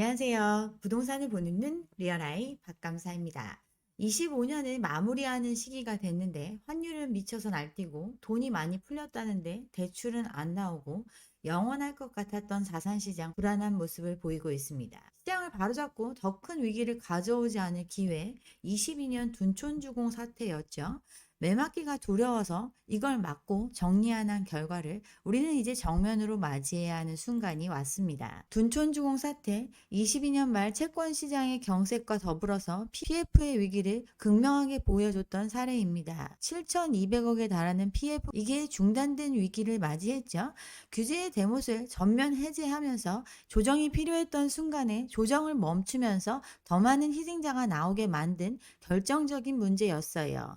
안녕하세요. 부동산을 보는 눈 리얼아이 박감사입니다. 25년을 마무리하는 시기가 됐는데 환율은 미쳐서 날뛰고 돈이 많이 풀렸다는데 대출은 안 나오고 영원할 것 같았던 자산시장 불안한 모습을 보이고 있습니다. 시장을 바로잡고 더 큰 위기를 가져오지 않을 기회 22년 둔촌주공 사태였죠. 매맞기가 두려워서 이걸 막고 정리하는 결과를 우리는 이제 정면으로 맞이해야 하는 순간이 왔습니다. 둔촌주공 사태 22년 말 채권 시장의 경색과 더불어서 PF의 위기를 극명하게 보여줬던 사례입니다. 7,200억에 달하는 PF 이게 중단된 위기를 맞이했죠. 규제의 대못을 전면 해제하면서 조정이 필요했던 순간에 조정을 멈추면서 더 많은 희생자가 나오게 만든 결정적인 문제였어요.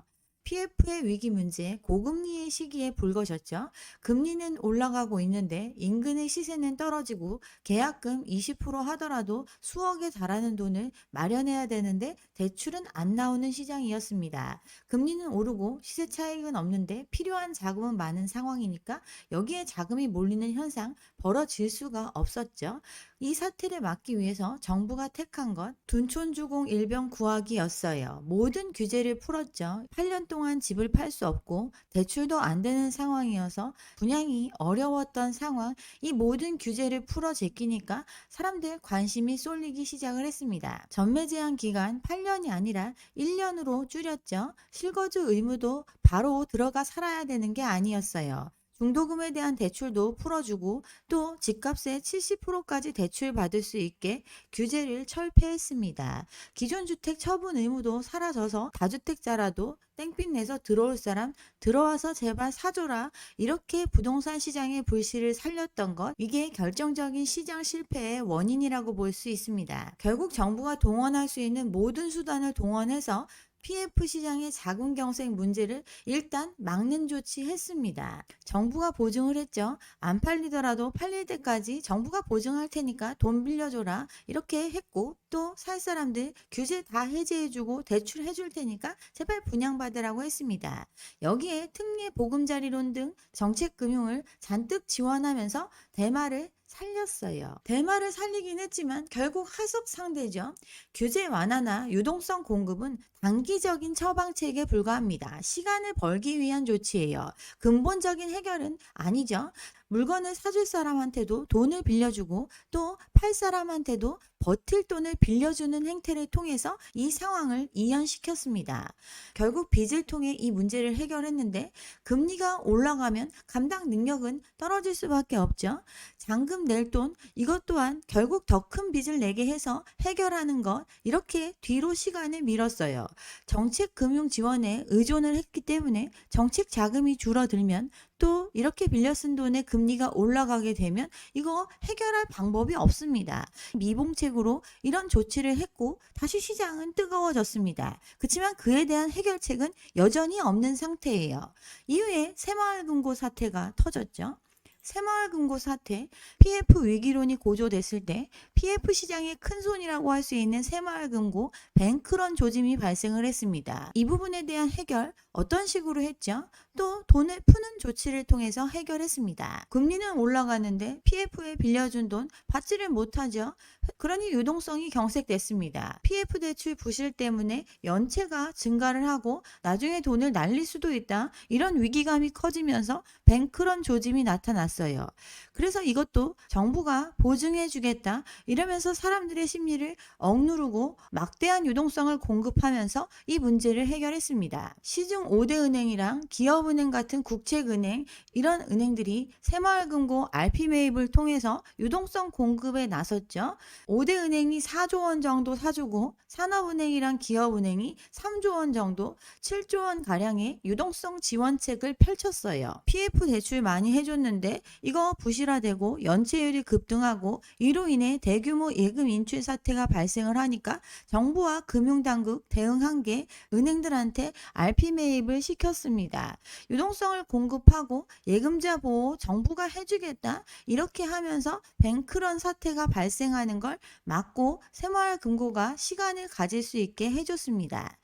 PF의 위기 문제, 고금리의 시기에 불거졌죠. 금리는 올라가고 있는데 인근의 시세는 떨어지고 계약금 20% 하더라도 수억에 달하는 돈을 마련해야 되는데 대출은 안 나오는 시장이었습니다. 금리는 오르고 시세 차익은 없는데 필요한 자금은 많은 상황이니까 여기에 자금이 몰리는 현상 벌어질 수가 없었죠. 이 사태를 막기 위해서 정부가 택한 것 둔촌주공 일병 구하기였어요. 모든 규제를 풀었죠. 8년 동안 집을 팔 수 없고 대출도 안 되는 상황이어서 분양이 어려웠던 상황 이 모든 규제를 풀어 제끼니까 사람들 관심이 쏠리기 시작을 했습니다. 전매 제한 기간 8년이 아니라 1년으로 줄였죠. 실거주 의무도 바로 들어가 살아야 되는 게 아니었어요. 중도금에 대한 대출도 풀어주고 또 집값의 70%까지 대출 받을 수 있게 규제를 철폐했습니다. 기존 주택 처분 의무도 사라져서 다주택자라도 땡빛 내서 들어올 사람 들어와서 제발 사줘라 이렇게 부동산 시장의 불씨를 살렸던 것 이게 결정적인 시장 실패의 원인이라고 볼 수 있습니다. 결국 정부가 동원할 수 있는 모든 수단을 동원해서 PF 시장의 자금 경색 문제를 일단 막는 조치 했습니다. 정부가 보증을 했죠. 안 팔리더라도 팔릴 때까지 정부가 보증할 테니까 돈 빌려줘라. 이렇게 했고 또 살 사람들 규제 다 해제해주고 대출 해줄 테니까 제발 분양받으라고 했습니다. 여기에 특례 보금자리론 등 정책 금융을 잔뜩 지원하면서 대마를 살렸어요. 대마를 살리긴 했지만 결국 하속 상대죠. 규제 완화나 유동성 공급은 단기적인 처방책에 불과합니다. 시간을 벌기 위한 조치예요. 근본적인 해결은 아니죠. 물건을 사줄 사람한테도 돈을 빌려주고 또 팔 사람한테도 버틸 돈을 빌려주는 행태를 통해서 이 상황을 이연시켰습니다. 결국 빚을 통해 이 문제를 해결했는데 금리가 올라가면 감당 능력은 떨어질 수밖에 없죠. 잔금 낼 돈 이것 또한 결국 더 큰 빚을 내게 해서 해결하는 것 이렇게 뒤로 시간을 밀었어요. 정책 금융 지원에 의존을 했기 때문에 정책 자금이 줄어들면 또 이렇게 빌려 쓴 돈의 금리가 올라가게 되면 이거 해결할 방법이 없습니다. 미봉책으로 이런 조치를 했고 다시 시장은 뜨거워졌습니다. 그렇지만 그에 대한 해결책은 여전히 없는 상태예요. 이후에 새마을금고 사태가 터졌죠. 새마을금고 사태, PF 위기론이 고조됐을 때 PF 시장의 큰 손이라고 할 수 있는 새마을금고 뱅크런 조짐이 발생을 했습니다. 이 부분에 대한 해결 어떤 식으로 했죠? 또 돈을 푸는 조치를 통해서 해결했습니다. 금리는 올라가는데 PF에 빌려준 돈 받지를 못하죠. 그러니 유동성이 경색됐습니다. PF 대출 부실 때문에 연체가 증가를 하고 나중에 돈을 날릴 수도 있다. 이런 위기감이 커지면서 뱅크런 조짐이 나타났어요. 그래서 이것도 정부가 보증해 주겠다. 이러면서 사람들의 심리를 억누르고 막대한 유동성을 공급하면서 이 문제를 해결했습니다. 시중 5대 은행이랑 기업은행 같은 국책은행 이런 은행들이 새마을금고 RP 매입을 통해서 유동성 공급에 나섰죠. 5대 은행이 4조 원 정도 사주고 산업은행이랑 기업은행이 3조 원 정도 7조 원 가량의 유동성 지원책을 펼쳤어요. PF 대출 많이 해줬는데 이거 부실화되고 연체율이 급등하고 이로 인해 대규모 예금 인출 사태가 발생을 하니까 정부와 금융당국 대응한 게 은행들한테 RP 매입을 시켰습니다. 유동성을 공급하고 예금자 보호 정부가 해주겠다 이렇게 하면서 뱅크런 사태가 발생하는 걸 막고 새마을금고가 시간을 가질 수 있게 해줬습니다.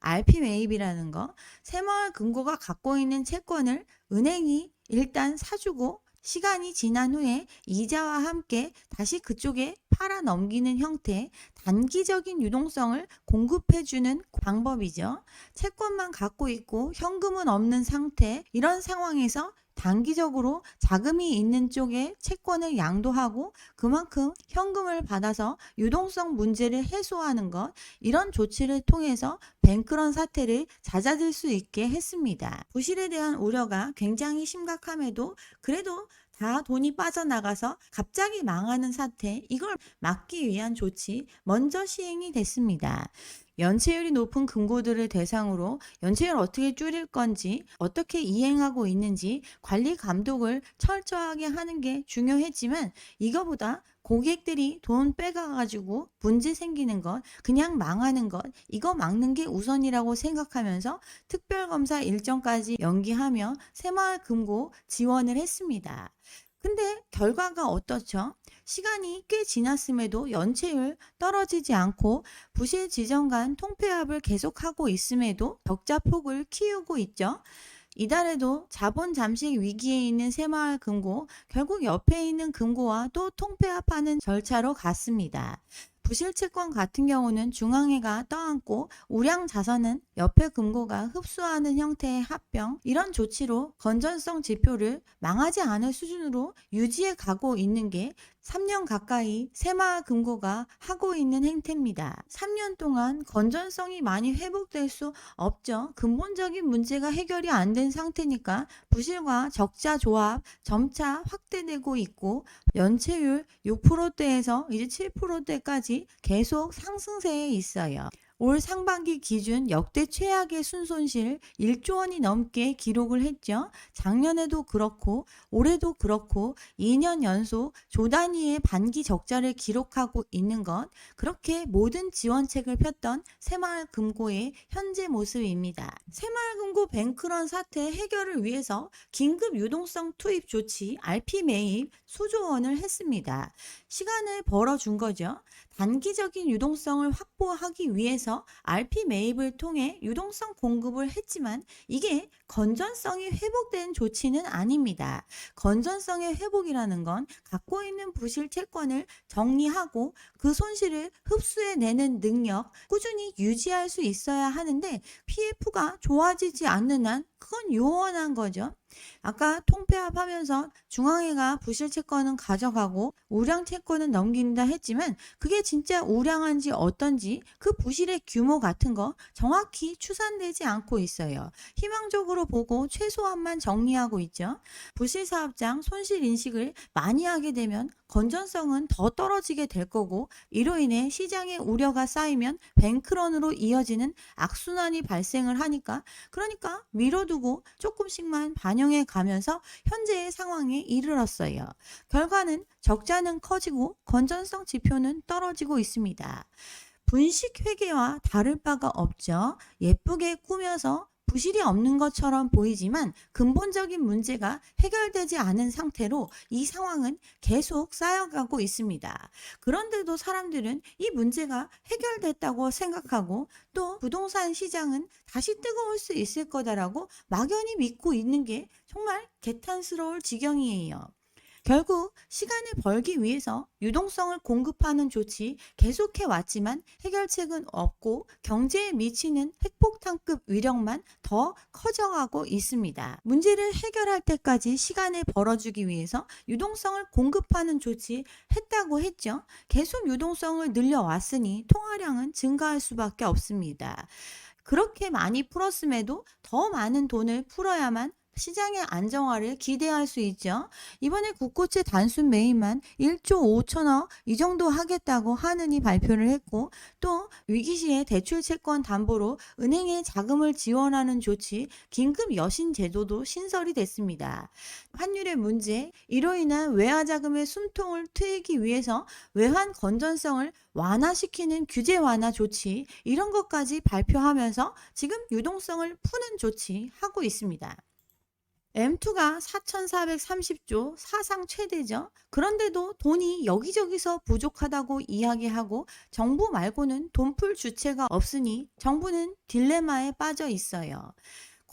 RP 매입이라는 거 새마을금고가 갖고 있는 채권을 은행이 일단 사주고 시간이 지난 후에 이자와 함께 다시 그쪽에 팔아 넘기는 형태, 단기적인 유동성을 공급해주는 방법이죠. 채권만 갖고 있고 현금은 없는 상태, 이런 상황에서 단기적으로 자금이 있는 쪽에 채권을 양도하고 그만큼 현금을 받아서 유동성 문제를 해소하는 것, 이런 조치를 통해서 뱅크런 사태를 잦아들 수 있게 했습니다. 부실에 대한 우려가 굉장히 심각함에도 그래도 다 돈이 빠져나가서 갑자기 망하는 사태, 이걸 막기 위한 조치 먼저 시행이 됐습니다. 연체율이 높은 금고들을 대상으로 연체율 어떻게 줄일 건지, 어떻게 이행하고 있는지 관리 감독을 철저하게 하는 게 중요했지만 이거보다 고객들이 돈 빼가가지고 문제 생기는 것, 그냥 망하는 것, 이거 막는 게 우선이라고 생각하면서 특별검사 일정까지 연기하며 새마을금고 지원을 했습니다. 근데 결과가 어떻죠? 시간이 꽤 지났음에도 연체율 떨어지지 않고 부실 지점 간 통폐합을 계속하고 있음에도 적자 폭을 키우고 있죠. 이달에도 자본 잠식 위기에 있는 새마을 금고 결국 옆에 있는 금고와 또 통폐합하는 절차로 갔습니다. 부실 채권 같은 경우는 중앙회가 떠안고 우량 자산은 옆에 금고가 흡수하는 형태의 합병 이런 조치로 건전성 지표를 망하지 않을 수준으로 유지해 가고 있는 게 3년 가까이 새마을금고가 하고 있는 행태입니다. 3년 동안 건전성이 많이 회복될 수 없죠. 근본적인 문제가 해결이 안 된 상태니까 부실과 적자 조합 점차 확대되고 있고 연체율 6%대에서 이제 7%대까지 계속 상승세에 있어요. 올 상반기 기준 역대 최악의 순손실 1조 원이 넘게 기록을 했죠. 작년에도 그렇고 올해도 그렇고 2년 연속 조 단위의 반기 적자를 기록하고 있는 것 그렇게 모든 지원책을 폈던 새마을금고의 현재 모습입니다. 새마을금고 뱅크런 사태 해결을 위해서 긴급 유동성 투입 조치 RP 매입 수조 원을 했습니다. 시간을 벌어준 거죠. 단기적인 유동성을 확보하기 위해서 RP 매입을 통해 유동성 공급을 했지만 이게 건전성이 회복된 조치는 아닙니다. 건전성의 회복이라는 건 갖고 있는 부실 채권을 정리하고 그 손실을 흡수해 내는 능력 꾸준히 유지할 수 있어야 하는데 PF가 좋아지지 않는 한 그건 요원한 거죠. 아까 통폐합하면서 중앙회가 부실 채권은 가져가고 우량 채권은 넘긴다 했지만 그게 진짜 우량한지 어떤지 그 부실의 규모 같은 거 정확히 추산되지 않고 있어요. 희망적으로 보고 최소한만 정리하고 있죠. 부실 사업장 손실 인식을 많이 하게 되면 건전성은 더 떨어지게 될 거고 이로 인해 시장의 우려가 쌓이면 뱅크런으로 이어지는 악순환이 발생을 하니까 그러니까 미뤄두고 조금씩만 반영해 가면서 현재의 상황에 이르렀어요. 결과는 적자는 커지고 건전성 지표는 떨어지고 있습니다. 분식 회계와 다를 바가 없죠. 예쁘게 꾸며서 부실이 없는 것처럼 보이지만 근본적인 문제가 해결되지 않은 상태로 이 상황은 계속 쌓여가고 있습니다. 그런데도 사람들은 이 문제가 해결됐다고 생각하고 또 부동산 시장은 다시 뜨거울 수 있을 거다라고 막연히 믿고 있는 게 정말 개탄스러울 지경이에요. 결국 시간을 벌기 위해서 유동성을 공급하는 조치 계속해 왔지만 해결책은 없고 경제에 미치는 핵폭탄급 위력만 더 커져가고 있습니다. 문제를 해결할 때까지 시간을 벌어주기 위해서 유동성을 공급하는 조치 했다고 했죠. 계속 유동성을 늘려왔으니 통화량은 증가할 수밖에 없습니다. 그렇게 많이 풀었음에도 더 많은 돈을 풀어야만 시장의 안정화를 기대할 수 있죠. 이번에 국고채 단순 매입만 1조 5천억 이 정도 하겠다고 하느니 발표를 했고 또 위기 시에 대출 채권 담보로 은행에 자금을 지원하는 조치 긴급 여신 제도도 신설이 됐습니다. 환율의 문제 이로 인한 외화 자금의 숨통을 트이기 위해서 외환 건전성을 완화시키는 규제 완화 조치 이런 것까지 발표하면서 지금 유동성을 푸는 조치 하고 있습니다. M2가 4,430조 사상 최대죠. 그런데도 돈이 여기저기서 부족하다고 이야기하고 정부 말고는 돈 풀 주체가 없으니 정부는 딜레마에 빠져 있어요.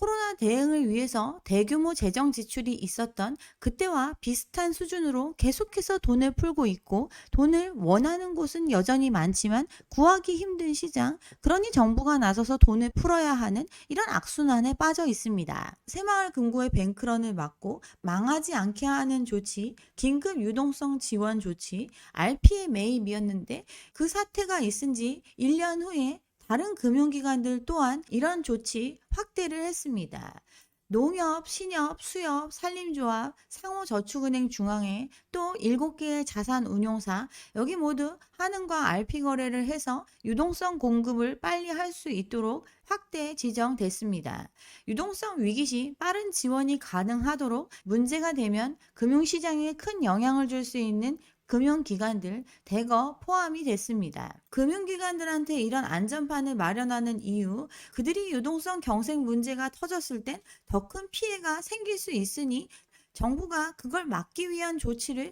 코로나 대응을 위해서 대규모 재정 지출이 있었던 그때와 비슷한 수준으로 계속해서 돈을 풀고 있고 돈을 원하는 곳은 여전히 많지만 구하기 힘든 시장, 그러니 정부가 나서서 돈을 풀어야 하는 이런 악순환에 빠져 있습니다. 새마을 금고의 뱅크런을 막고 망하지 않게 하는 조치, 긴급 유동성 지원 조치, RP의 매입이었는데 그 사태가 있은 지 1년 후에 다른 금융기관들 또한 이런 조치 확대를 했습니다. 농협, 신협, 수협, 산림조합, 상호저축은행 중앙회 또 7개의 자산운용사 여기 모두 한은과 RP 거래를 해서 유동성 공급을 빨리 할 수 있도록 확대 지정됐습니다. 유동성 위기 시 빠른 지원이 가능하도록 문제가 되면 금융시장에 큰 영향을 줄 수 있는 금융기관들 대거 포함이 됐습니다. 금융기관들한테 이런 안전판을 마련하는 이유, 그들이 유동성 경색 문제가 터졌을 땐 더 큰 피해가 생길 수 있으니 정부가 그걸 막기 위한 조치를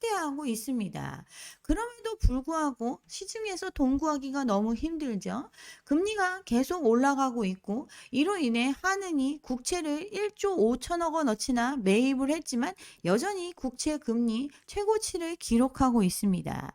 확대하고 있습니다. 그럼에도 불구하고 시중에서 돈 구하기가 너무 힘들죠. 금리가 계속 올라가고 있고 이로 인해 한은이 국채를 1조 5천억 원어치나 매입을 했지만 여전히 국채 금리 최고치를 기록하고 있습니다.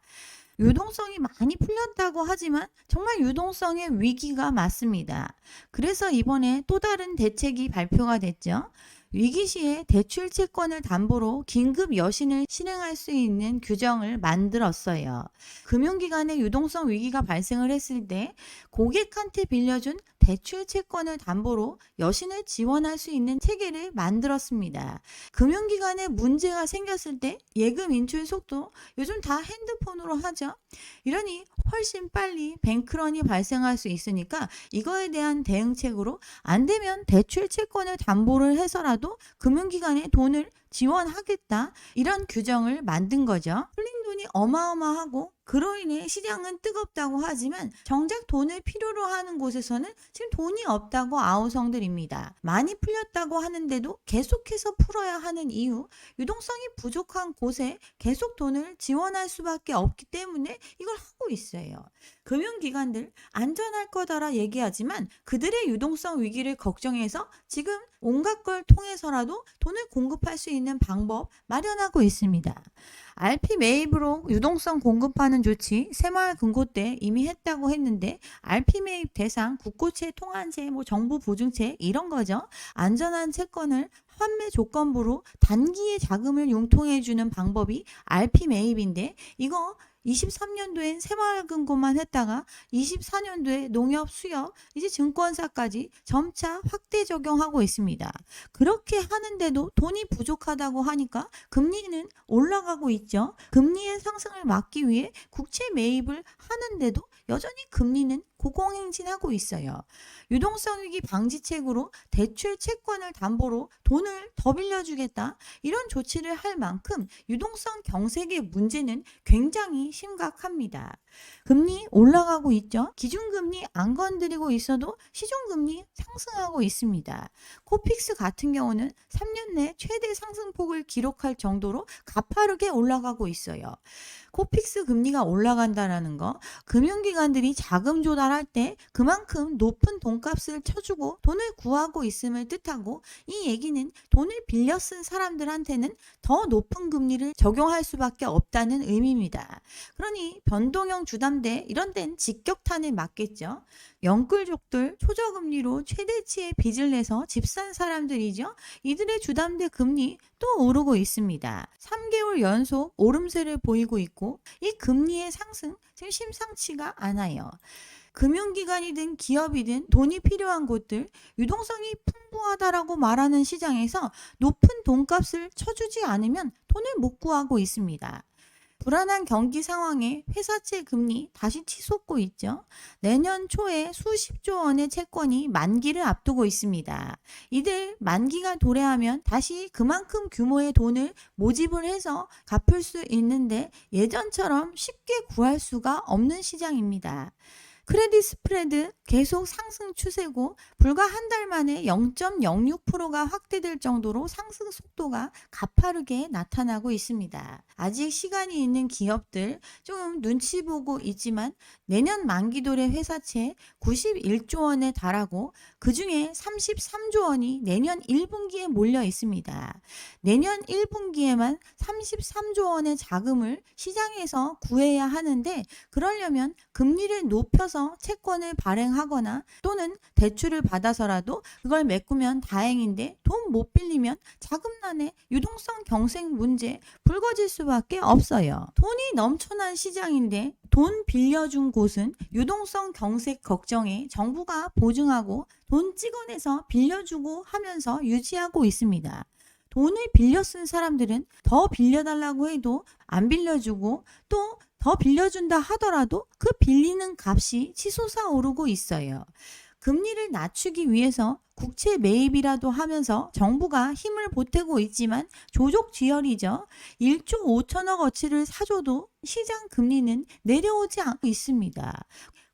유동성이 많이 풀렸다고 하지만 정말 유동성의 위기가 맞습니다. 그래서 이번에 또 다른 대책이 발표가 됐죠. 위기 시에 대출 채권을 담보로 긴급 여신을 실행할 수 있는 규정을 만들었어요. 금융기관의 유동성 위기가 발생을 했을 때 고객한테 빌려준 대출 채권을 담보로 여신을 지원할 수 있는 체계를 만들었습니다. 금융기관에 문제가 생겼을 때 예금 인출 속도 요즘 다 핸드폰으로 하죠. 이러니 훨씬 빨리 뱅크런이 발생할 수 있으니까 이거에 대한 대응책으로 안 되면 대출 채권을 담보를 해서라도 금융기관에 돈을 지원하겠다 이런 규정을 만든 거죠. 풀린 돈이 어마어마하고 그로 인해 시장은 뜨겁다고 하지만 정작 돈을 필요로 하는 곳에서는 지금 돈이 없다고 아우성들입니다. 많이 풀렸다고 하는데도 계속해서 풀어야 하는 이유, 유동성이 부족한 곳에 계속 돈을 지원할 수밖에 없기 때문에 이걸 하고 있어요. 금융기관들 안전할 거다라 얘기하지만 그들의 유동성 위기를 걱정해서 지금 온갖 걸 통해서라도 돈을 공급할 수 있는 방법 마련하고 있습니다. RP 매입으로 유동성 공급하는 조치 새마을 금고 때 이미 했다고 했는데 RP 매입 대상 국고채, 통한채, 뭐 정부 보증채 이런 거죠. 안전한 채권을 환매 조건부로 단기에 자금을 융통해 주는 방법이 RP 매입인데 이거 23년도엔 새마을금고만 했다가 24년도에 농협, 수협, 이제 증권사까지 점차 확대 적용하고 있습니다. 그렇게 하는데도 돈이 부족하다고 하니까 금리는 올라가고 있죠. 금리의 상승을 막기 위해 국채 매입을 하는데도 여전히 금리는 고공행진하고 있어요. 유동성 위기 방지책으로 대출 채권을 담보로 돈을 더 빌려주겠다. 이런 조치를 할 만큼 유동성 경색의 문제는 굉장히 심각합니다. 금리 올라가고 있죠. 기준금리 안 건드리고 있어도 시중금리 상승하고 있습니다. 코픽스 같은 경우는 3년 내 최대 상승폭을 기록할 정도로 가파르게 올라가고 있어요. 코픽스 금리가 올라간다라는 거 금융기관들이 자금 조달 할 때 그만큼 높은 돈값을 쳐주고 돈을 구하고 있음을 뜻하고 이 얘기는 돈을 빌려 쓴 사람들한테는 더 높은 금리를 적용할 수밖에 없다는 의미입니다. 그러니 변동형 주담대 이런 데는 직격탄을 맞겠죠. 영끌족들 초저금리로 최대치의 빚을 내서 집 산 사람들이죠. 이들의 주담대 금리 또 오르고 있습니다. 3개월 연속 오름세를 보이고 있고 이 금리의 상승 심상치가 않아요. 금융기관이든 기업이든 돈이 필요한 곳들 유동성이 풍부하다라고 말하는 시장에서 높은 돈값을 쳐주지 않으면 돈을 못 구하고 있습니다. 불안한 경기 상황에 회사채 금리 다시 치솟고 있죠. 내년 초에 수십조 원의 채권이 만기를 앞두고 있습니다. 이들 만기가 도래하면 다시 그만큼 규모의 돈을 모집을 해서 갚을 수 있는데 예전처럼 쉽게 구할 수가 없는 시장입니다. 크레딧 스프레드 계속 상승 추세고 불과 한 달 만에 0.06%가 확대될 정도로 상승 속도가 가파르게 나타나고 있습니다. 아직 시간이 있는 기업들 좀 눈치 보고 있지만 내년 만기도래 회사채 91조 원에 달하고 그 중에 33조 원이 내년 1분기에 몰려 있습니다. 내년 1분기에만 33조 원의 자금을 시장에서 구해야 하는데 그러려면 금리를 높여서 채권을 발행하거나 또는 대출을 받아서라도 그걸 메꾸면 다행인데 돈 못 빌리면 자금난에 유동성 경색 문제 불거질 수밖에 없어요. 돈이 넘쳐난 시장인데 돈 빌려준 곳은 유동성 경색 걱정에 정부가 보증하고 돈 찍어내서 빌려주고 하면서 유지하고 있습니다. 돈을 빌려 쓴 사람들은 더 빌려달라고 해도 안 빌려주고 또 더 빌려준다 하더라도 그 빌리는 값이 치솟아 오르고 있어요. 금리를 낮추기 위해서 국채 매입이라도 하면서 정부가 힘을 보태고 있지만 조족지혈이죠. 1조 5천억 어치를 사줘도 시장 금리는 내려오지 않고 있습니다.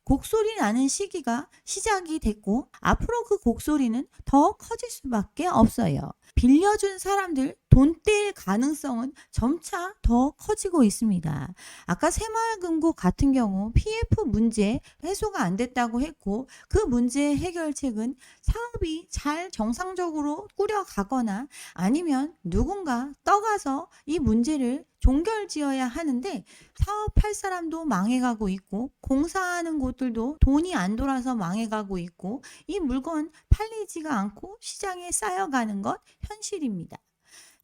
곡소리 나는 시기가 시작이 됐고 앞으로 그 곡소리는 더 커질 수밖에 없어요. 빌려준 사람들 돈 떼일 가능성은 점차 더 커지고 있습니다. 아까 새마을금고 같은 경우 PF 문제 해소가 안 됐다고 했고 그 문제 해결책은 사업이 잘 정상적으로 꾸려가거나 아니면 누군가 떠가서 이 문제를 종결 지어야 하는데 사업할 사람도 망해가고 있고 공사하는 곳들도 돈이 안 돌아서 망해가고 있고 이 물건 팔리지가 않고 시장에 쌓여가는 것 현실입니다.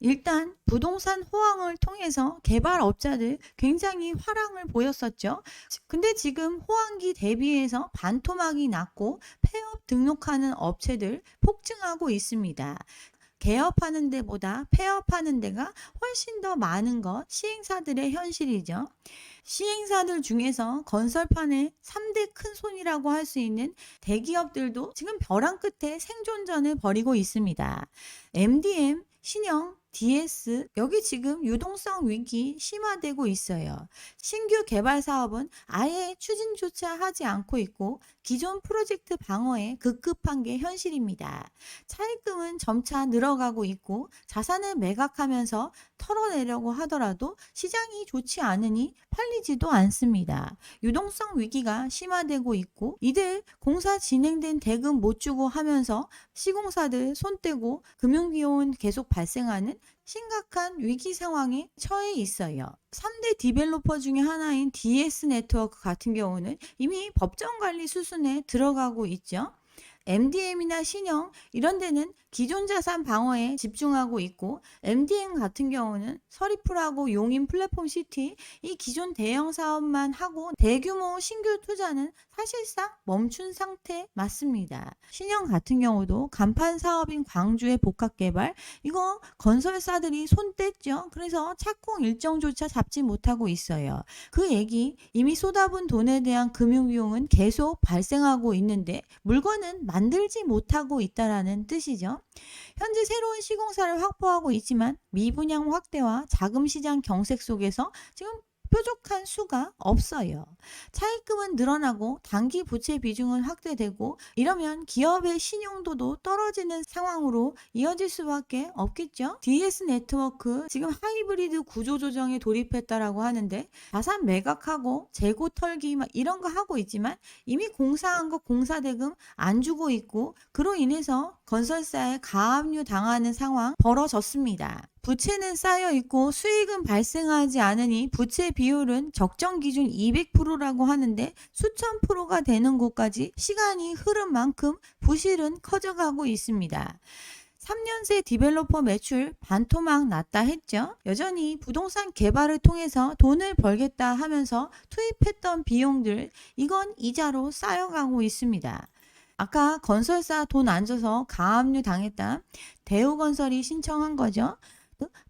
일단 부동산 호황을 통해서 개발업자들 굉장히 화랑을 보였었죠. 근데 지금 호황기 대비해서 반토막이 났고 폐업 등록하는 업체들 폭증하고 있습니다. 개업하는 데보다 폐업하는 데가 훨씬 더 많은 것 시행사들의 현실이죠. 시행사들 중에서 건설판의 3대 큰 손이라고 할 수 있는 대기업들도 지금 벼랑 끝에 생존전을 벌이고 있습니다. MDM, 신형, DS 여기 지금 유동성 위기 심화되고 있어요. 신규 개발 사업은 아예 추진조차 하지 않고 있고 기존 프로젝트 방어에 급급한 게 현실입니다. 차입금은 점차 늘어가고 있고 자산을 매각하면서 털어내려고 하더라도 시장이 좋지 않으니 팔리지도 않습니다. 유동성 위기가 심화되고 있고 이들 공사 진행된 대금 못 주고 하면서 시공사들 손 떼고 금융비용은 계속 발생하는 심각한 위기 상황에 처해 있어요. 3대 디벨로퍼 중에 하나인 DS 네트워크 같은 경우는 이미 법정 관리 수순에 들어가고 있죠. MDM이나 신형 이런 데는 기존 자산 방어에 집중하고 있고 MDM 같은 경우는 서리풀하고 용인 플랫폼 시티 이 기존 대형 사업만 하고 대규모 신규 투자는 사실상 멈춘 상태 맞습니다. 신형 같은 경우도 간판 사업인 광주의 복합 개발 이거 건설사들이 손 뗐죠. 그래서 착공 일정조차 잡지 못하고 있어요. 그 얘기 이미 쏟아본 돈에 대한 금융 비용은 계속 발생하고 있는데 물건은 만들지 못하고 있다라는 뜻이죠. 현재 새로운 시공사를 확보하고 있지만 미분양 확대와 자금 시장 경색 속에서 지금 뾰족한 수가 없어요. 차입금은 늘어나고 단기 부채 비중은 확대되고 이러면 기업의 신용도도 떨어지는 상황으로 이어질 수밖에 없겠죠. DS 네트워크 지금 하이브리드 구조 조정에 돌입했다라고 하는데 자산 매각하고 재고 털기 막 이런 거 하고 있지만 이미 공사한 거 공사 대금 안 주고 있고 그로 인해서 건설사에 가압류 당하는 상황 벌어졌습니다. 부채는 쌓여 있고 수익은 발생하지 않으니 부채 비율은 적정 기준 200%라고 하는데 수천 프로가 되는 곳까지 시간이 흐른 만큼 부실은 커져가고 있습니다. 3년 새 디벨로퍼 매출 반토막 났다 했죠. 여전히 부동산 개발을 통해서 돈을 벌겠다 하면서 투입했던 비용들 이건 이자로 쌓여가고 있습니다. 아까 건설사 돈 안 줘서 가압류 당했다. 대우건설이 신청한 거죠.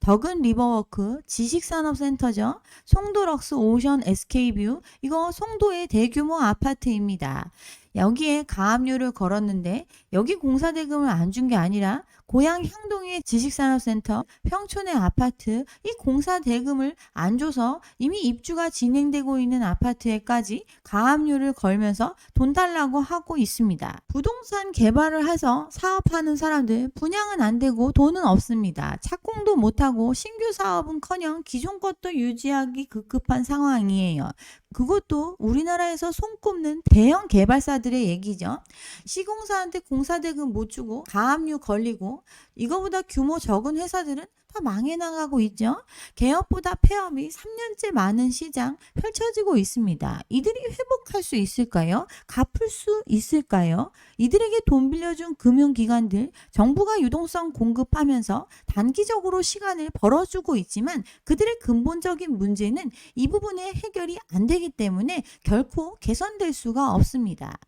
덕은 리버워크, 지식산업센터죠. 송도럭스 오션 SK뷰, 이거 송도의 대규모 아파트입니다. 여기에 가압류를 걸었는데 여기 공사 대금을 안 준 게 아니라 고향 향동의 지식산업센터 평촌의 아파트 이 공사 대금을 안 줘서 이미 입주가 진행되고 있는 아파트에까지 가압류를 걸면서 돈 달라고 하고 있습니다. 부동산 개발을 해서 사업하는 사람들 분양은 안 되고 돈은 없습니다. 착공도 못하고 신규 사업은커녕 기존 것도 유지하기 급급한 상황이에요. 그것도 우리나라에서 손꼽는 대형 개발사들 의 얘기죠. 시공사한테 공사대금 못 주고 가압류 걸리고 이거보다 규모 적은 회사들은 다 망해 나가고 있죠. 개업보다 폐업이 3년째 많은 시장 펼쳐지고 있습니다. 이들이 회복할 수 있을까요? 갚을 수 있을까요? 이들에게 돈 빌려준 금융기관들, 정부가 유동성 공급하면서 단기적으로 시간을 벌어주고 있지만 그들의 근본적인 문제는 이 부분에 해결이 안 되기 때문에 결코 개선될 수가 없습니다.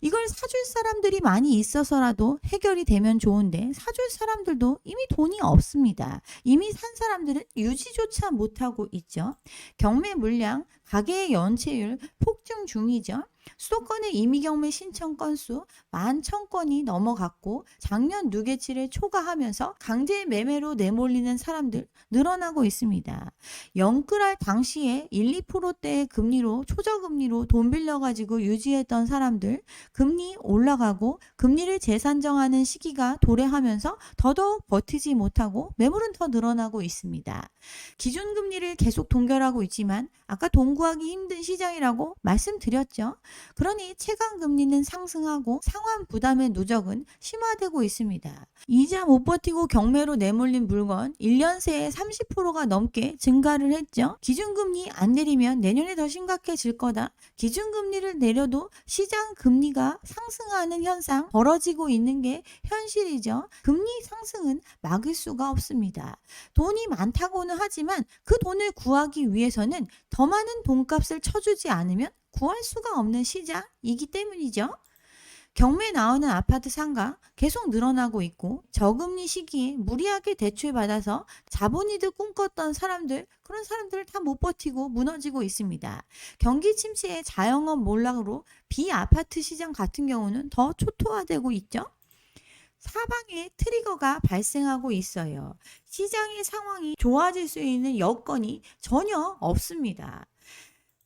이걸 사줄 사람들이 많이 있어서라도 해결이 되면 좋은데 사줄 사람들도 이미 돈이 없습니다. 이미 산 사람들은 유지조차 못하고 있죠. 경매 물량, 가계의 연체율 폭증 중이죠. 수도권의 임의경매 신청 건수 11,000건이 넘어갔고 작년 누계치를 초과하면서 강제 매매로 내몰리는 사람들 늘어나고 있습니다. 영끌할 당시에 1, 2%대의 금리로 초저금리로 돈 빌려가지고 유지했던 사람들 금리 올라가고 금리를 재산정하는 시기가 도래하면서 더더욱 버티지 못하고 매물은 더 늘어나고 있습니다. 기준금리를 계속 동결하고 있지만 아까 돈구 하기 힘든 시장이라고 말씀드렸죠. 그러니 체감 금리는 상승하고 상환 부담의 누적은 심화되고 있습니다. 이자 못 버티고 경매로 내몰린 물건 1년 새에 30%가 넘게 증가를 했죠. 기준금리 안 내리면 내년에 더 심각해질 거다. 기준금리를 내려도 시장 금리가 상승하는 현상 벌어지고 있는 게 현실이죠. 금리 상승은 막을 수가 없습니다. 돈이 많다고는 하지만 그 돈을 구하기 위해서는 더 많은 돈 값을 쳐주지 않으면 구할 수가 없는 시장이기 때문이죠. 경매 나오는 아파트 상가 계속 늘어나고 있고 저금리 시기에 무리하게 대출받아서 자본이득 꿈꿨던 사람들 그런 사람들을 다 못 버티고 무너지고 있습니다. 경기 침체의 자영업 몰락으로 비아파트 시장 같은 경우는 더 초토화되고 있죠. 사방에 트리거가 발생하고 있어요. 시장의 상황이 좋아질 수 있는 여건이 전혀 없습니다.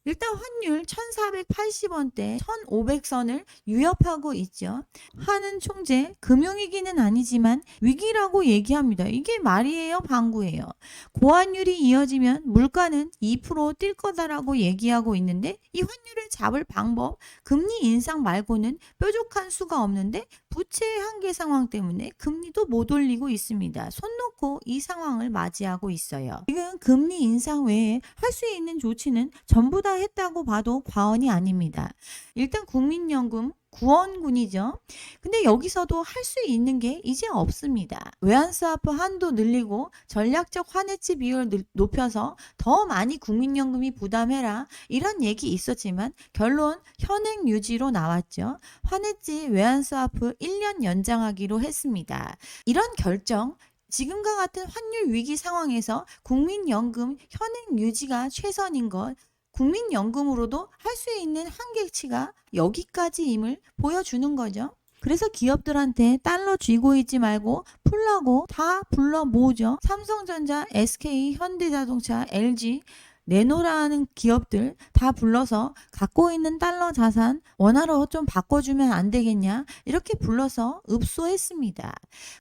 일단 환율 1480원대 1500선을 유협하고 있죠. 하는 총재 금융위기는 아니지만 위기라고 얘기합니다. 이게 말이에요 방구예요. 고환율이 이어지면 물가는 2%뛸 거다라고 얘기하고 있는데 이 환율을 잡을 방법 금리 인상 말고는 뾰족한 수가 없는데 부채의 한계 상황 때문에 금리도 못 올리고 있습니다. 손 놓고 이 상황을 맞이하고 있어요. 지금 금리 인상 외에 할 수 있는 조치는 전부 다 했다고 봐도 과언이 아닙니다. 일단 국민연금 구원군이죠. 근데 여기서도 할 수 있는 게 이제 없습니다. 외환스와프 한도 늘리고 전략적 환해치 비율 을 높여서 더 많이 국민연금이 부담해라 이런 얘기 있었지만 결론 현행 유지로 나왔죠. 환해치 외환스와프 1년 연장하기로 했습니다. 이런 결정 지금과 같은 환율 위기 상황에서 국민연금 현행 유지가 최선인 것 국민연금으로도 할 수 있는 한계치가 여기까지임을 보여주는 거죠. 그래서 기업들한테 달러 쥐고 있지 말고 풀라고 다 불러 모으죠. 삼성전자, SK, 현대자동차, LG 내놓으라는 기업들 다 불러서 갖고 있는 달러 자산 원화로 좀 바꿔주면 안 되겠냐 이렇게 불러서 읍소했습니다.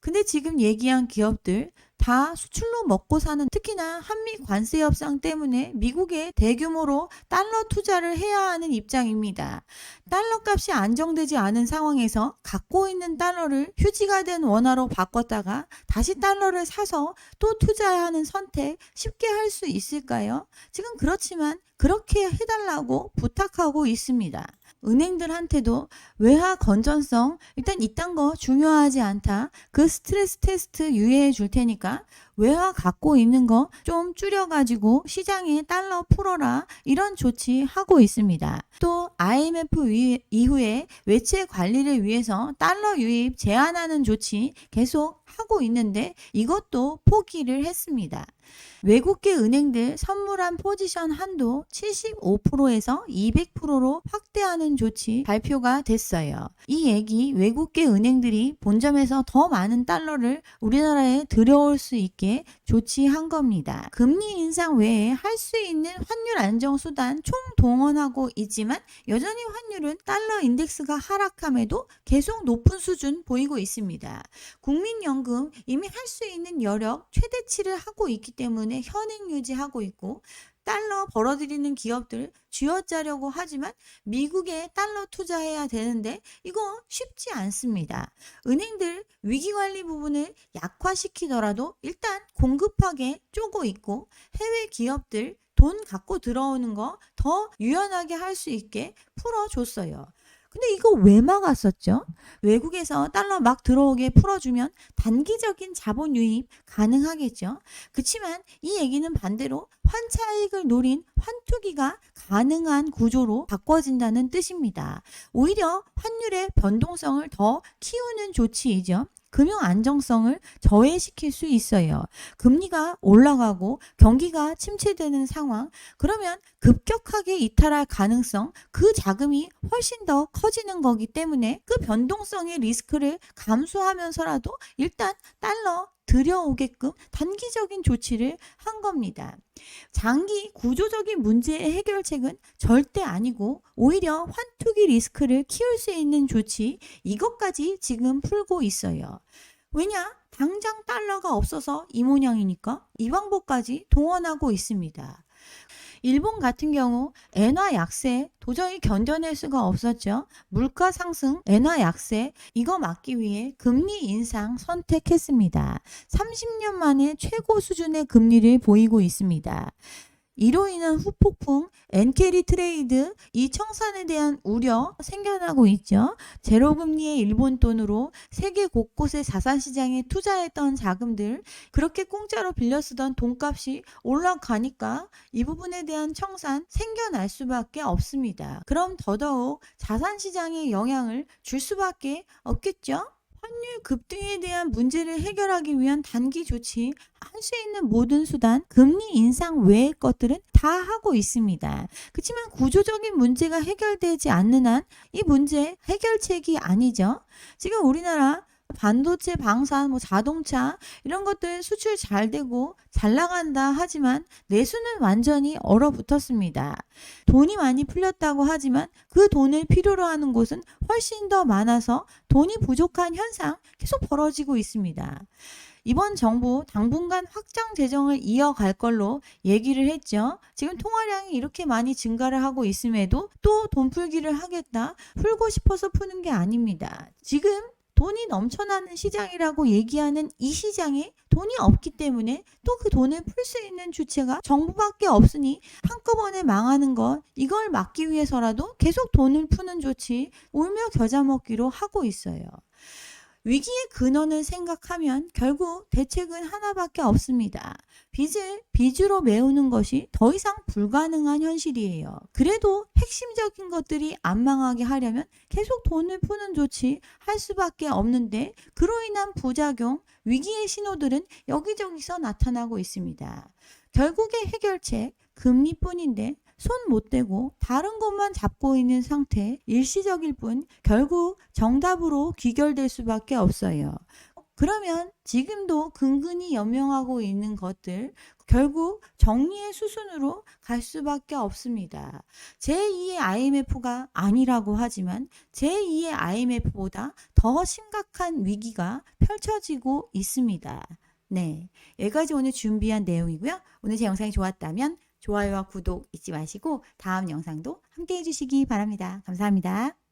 근데 지금 얘기한 기업들 다 수출로 먹고 사는 특히나 한미 관세 협상 때문에 미국에 대규모로 달러 투자를 해야 하는 입장입니다. 달러 값이 안정되지 않은 상황에서 갖고 있는 달러를 휴지가 된 원화로 바꿨다가 다시 달러를 사서 또 투자하는 선택 쉽게 할 수 있을까요? 지금 그렇지만 그렇게 해달라고 부탁하고 있습니다. 은행들한테도 외화 건전성 일단 이딴 거 중요하지 않다. 그 스트레스 테스트 유예해 줄 테니까 외화 갖고 있는 거 좀 줄여가지고 시장에 달러 풀어라 이런 조치 하고 있습니다. 또 IMF 이후에 외채 관리를 위해서 달러 유입 제한하는 조치 계속 하고 있는데 이것도 포기를 했습니다. 외국계 은행들 선물한 포지션 한도 75%에서 200%로 확대하는 조치 발표가 됐어요. 이 얘기 외국계 은행들이 본점에서 더 많은 달러를 우리나라에 들여올 수 있게 조치한 겁니다. 금리 인상 외에 할 수 있는 환율 안정 수단 총 동원하고 있지만 여전히 환율은 달러 인덱스가 하락함에도 계속 높은 수준 보이고 있습니다. 국민연금 이미 할 수 있는 여력 최대치를 하고 있기 때문에 현행 유지하고 있고 달러 벌어들이는 기업들 쥐어짜려고 하지만 미국에 달러 투자해야 되는데 이거 쉽지 않습니다. 은행들 위기관리 부분을 약화시키더라도 일단 공급하게 쪼고 있고 해외 기업들 돈 갖고 들어오는 거 더 유연하게 할 수 있게 풀어줬어요. 근데 이거 왜 막았었죠? 외국에서 달러 막 들어오게 풀어주면 단기적인 자본 유입 가능하겠죠. 그치만 이 얘기는 반대로 환차익을 노린 환투기가 가능한 구조로 바꿔진다는 뜻입니다. 오히려 환율의 변동성을 더 키우는 조치이죠. 금융 안정성을 저해시킬 수 있어요. 금리가 올라가고 경기가 침체되는 상황, 그러면 급격하게 이탈할 가능성, 그 자금이 훨씬 더 커지는 거기 때문에 그 변동성의 리스크를 감수하면서라도 일단 달러 들여오게끔 단기적인 조치를 한 겁니다. 장기 구조적인 문제의 해결책은 절대 아니고 오히려 환투기 리스크를 키울 수 있는 조치 이것까지 지금 풀고 있어요. 왜냐? 당장 달러가 없어서 이 모양이니까 이 방법까지 동원하고 있습니다. 일본 같은 경우 엔화 약세 도저히 견뎌낼 수가 없었죠. 물가 상승, 엔화 약세 이거 막기 위해 금리 인상 선택했습니다. 30년 만에 최고 수준의 금리를 보이고 있습니다. 이로 인한 후폭풍, 엔캐리 트레이드, 이 청산에 대한 우려 생겨나고 있죠. 제로금리의 일본 돈으로 세계 곳곳의 자산시장에 투자했던 자금들, 그렇게 공짜로 빌려 쓰던 돈값이 올라가니까 이 부분에 대한 청산 생겨날 수밖에 없습니다. 그럼 더더욱 자산시장에 영향을 줄 수밖에 없겠죠? 환율 급등에 대한 문제를 해결하기 위한 단기 조치, 할 수 있는 모든 수단, 금리 인상 외의 것들은 다 하고 있습니다. 그렇지만 구조적인 문제가 해결되지 않는 한 이 문제 해결책이 아니죠. 지금 우리나라 반도체, 방산, 뭐 자동차 이런 것들 수출 잘 되고 잘 나간다 하지만 내수는 완전히 얼어붙었습니다. 돈이 많이 풀렸다고 하지만 그 돈을 필요로 하는 곳은 훨씬 더 많아서 돈이 부족한 현상 계속 벌어지고 있습니다. 이번 정부 당분간 확장 재정을 이어갈 걸로 얘기를 했죠. 지금 통화량이 이렇게 많이 증가를 하고 있음에도 또 돈 풀기를 하겠다. 풀고 싶어서 푸는 게 아닙니다. 지금 돈이 넘쳐나는 시장이라고 얘기하는 이 시장에 돈이 없기 때문에 또 그 돈을 풀 수 있는 주체가 정부밖에 없으니 한꺼번에 망하는 것 이걸 막기 위해서라도 계속 돈을 푸는 조치 울며 겨자 먹기로 하고 있어요. 위기의 근원을 생각하면 결국 대책은 하나밖에 없습니다. 빚을 빚으로 메우는 것이 더 이상 불가능한 현실이에요. 그래도 핵심적인 것들이 안 망하게 하려면 계속 돈을 푸는 조치 할 수밖에 없는데 그로 인한 부작용, 위기의 신호들은 여기저기서 나타나고 있습니다. 결국의 해결책 금리뿐인데 손 못 대고 다른 것만 잡고 있는 상태 일시적일 뿐 결국 정답으로 귀결될 수밖에 없어요. 그러면 지금도 근근히 연명하고 있는 것들 결국 정리의 수순으로 갈 수밖에 없습니다. 제2의 IMF가 아니라고 하지만 제2의 IMF보다 더 심각한 위기가 펼쳐지고 있습니다. 네. 여기까지 오늘 준비한 내용이고요. 오늘 제 영상이 좋았다면 좋아요와 구독 잊지 마시고 다음 영상도 함께 해주시기 바랍니다. 감사합니다.